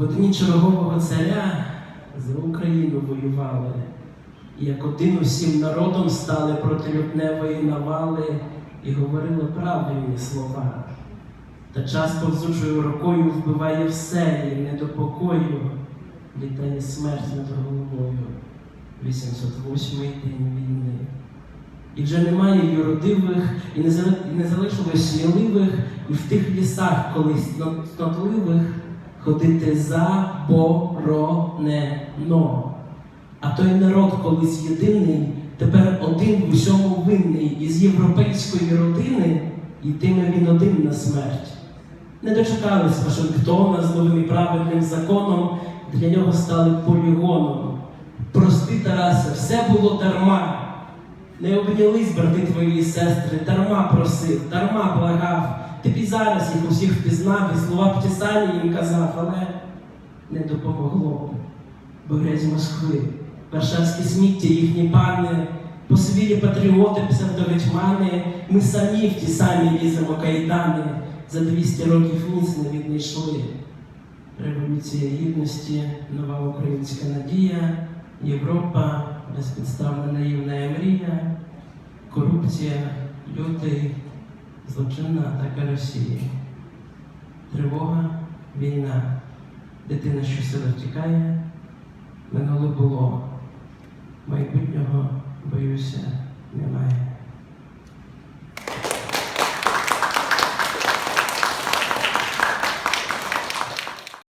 В одні чергового царя за Україну воювали, і як один усім народом стали проти лютневої навали і говорили правильні слова. Та час повзучою рукою вбиває все і не до покою, літає смерть над головою. 808 день війни. І вже немає юродивих, і не залишилось сміливих, і в тих лісах колись нотливих ходити заборонено. А той народ колись єдиний, тепер один в усьому винний, із європейської родини йтиме він один на смерть. Не дочекались Вашингтона з новим і правильним законом, для нього стали полігоном. Прости, Тарасе, все було дарма. Не обнялись, брати твої сестри, дарма просив, дарма благав. Ти б і зараз їх усіх впізнав, і слова б їм казав, але не допомогло б. Бо грязь Москви, варшавське сміття, їхні пани, посивілі патріоти, псевдогетьмани, ми самі в ті самі ліземо кайдани, за 200 років ніц не віднайшли. Революція гідності, нова українська надія, Європа, безпідставна наївна мрія, корупція, лютий, злочинна атака Росії, тривога, війна, дитина що сила втікає, минуле було, майбутнього, боюся, немає.